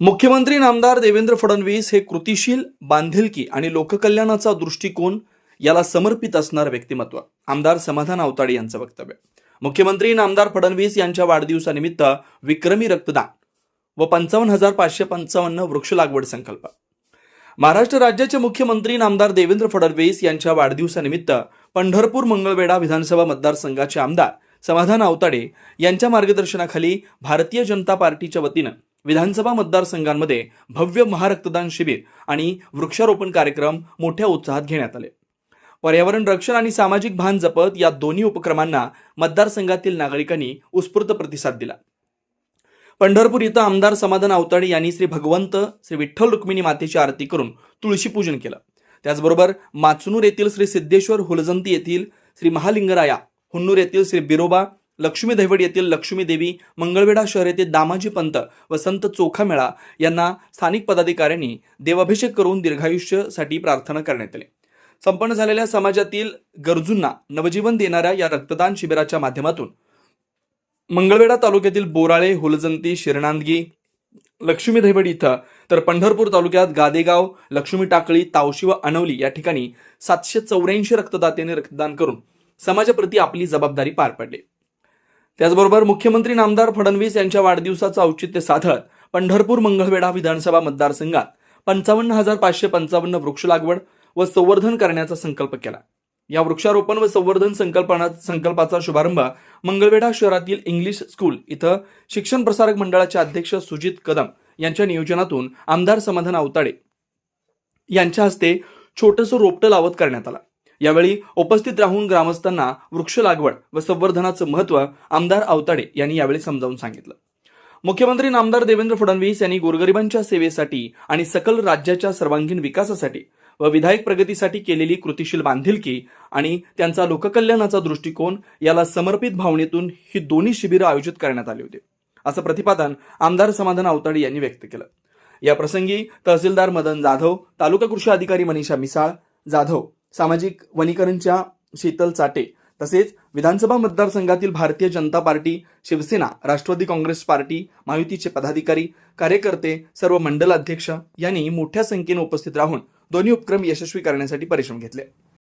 मुख्यमंत्री नामदार देवेंद्र फडणवीस हे कृतिशील बांधिलकी आणि लोककल्याणाचा दृष्टिकोन याला समर्पित असणार व्यक्तिमत्व. आमदार समाधान आवताडे यांचं वक्तव्य. मुख्यमंत्री नामदार फडणवीस यांच्या वाढदिवसानिमित्त विक्रमी रक्तदान व पंचावन्न हजार पाचशे पंचावन्न वृक्ष लागवड संकल्प. महाराष्ट्र राज्याचे मुख्यमंत्री नामदार देवेंद्र फडणवीस यांच्या वाढदिवसानिमित्त पंढरपूर मंगळवेढा विधानसभा मतदारसंघाचे आमदार समाधान आवताडे यांच्या मार्गदर्शनाखाली भारतीय जनता पार्टीच्या वतीनं विधानसभा मतदारसंघांमध्ये भव्य महारक्तदान शिबिर आणि वृक्षारोपण कार्यक्रम मोठ्या उत्साहात घेण्यात आले. पर्यावरण रक्षण आणि सामाजिक भान जपत या दोन्ही उपक्रमांना मतदारसंघातील नागरिकांनी उत्स्फूर्त प्रतिसाद दिला. पंढरपूर इथं आमदार समाधान अवताडे यांनी श्री भगवंत श्री विठ्ठल रुक्मिणी मातेची आरती करून तुळशी पूजन केलं. त्याचबरोबर माचनूर येथील श्री सिद्धेश्वर हुलजंती येथील श्री महालिंगराया हुन्नूर येथील श्री बिरोबा लक्ष्मी दैवड येथील लक्ष्मी देवी मंगळवेढा शहर येथील दामाजी पंत व संत चोखामेळा यांना स्थानिक पदाधिकाऱ्यांनी देवाभिषेक करून दीर्घायुष्यासाठी प्रार्थना करण्यात आली. संपन्न झालेल्या समाजातील गरजूंना नवजीवन देणाऱ्या या रक्तदान शिबिराच्या माध्यमातून मंगळवेढा तालुक्यातील बोराळे हुलजंती शिरणांदगी लक्ष्मी दैवड इथं तर पंढरपूर तालुक्यात गादेगाव लक्ष्मी टाकळी तावशी व अनवली या ठिकाणी सातशे चौऱ्याऐंशी रक्तदात्यांनी रक्तदान करून समाजाप्रती आपली जबाबदारी पार पडली. त्याचबरोबर मुख्यमंत्री नामदार फडणवीस यांच्या वाढदिवसाचं औचित्य साधत पंढरपूर मंगळवेढा विधानसभा मतदारसंघात पंचावन्न हजार पाचशे पंचावन्न वृक्ष लागवड व संवर्धन करण्याचा संकल्प केला. या वृक्षारोपण व संवर्धन संकल्पना संकल्पाचा शुभारंभ मंगळवेढा शहरातील इंग्लिश स्कूल इथं शिक्षण प्रसारक मंडळाचे अध्यक्ष सुजित कदम यांच्या नियोजनातून आमदार समाधान आवताडे यांच्या हस्ते छोटंसं रोपटं लावत करण्यात आला. यावेळी उपस्थित राहून ग्रामस्थांना वृक्ष लागवड व संवर्धनाचं महत्त्व आमदार आवताडे यांनी यावेळी समजावून सांगितलं. मुख्यमंत्री नामदार देवेंद्र फडणवीस यांनी गोरगरिबांच्या सेवेसाठी आणि सकल राज्याच्या सर्वांगीण विकासासाठी व विधायक प्रगतीसाठी केलेली कृतिशील बांधिलकी आणि त्यांचा लोककल्याणाचा दृष्टिकोन याला समर्पित भावनेतून ही दोन्ही शिबिरं आयोजित करण्यात आली होती असं प्रतिपादन आमदार समाधान आवताडे यांनी व्यक्त केलं. या प्रसंगी तहसीलदार मदन जाधव तालुका कृषी अधिकारी मनीषा मिसाळ जाधव सामाजिक वनीकरणच्या शीतल चाटे तसेच विधानसभा मतदारसंघातील भारतीय जनता पार्टी शिवसेना राष्ट्रवादी काँग्रेस पार्टी महायुतीचे पदाधिकारी कार्यकर्ते सर्व मंडल अध्यक्ष यांनी मोठ्या संख्येने उपस्थित राहून दोन्ही उपक्रम यशस्वी करण्यासाठी परिश्रम घेतले.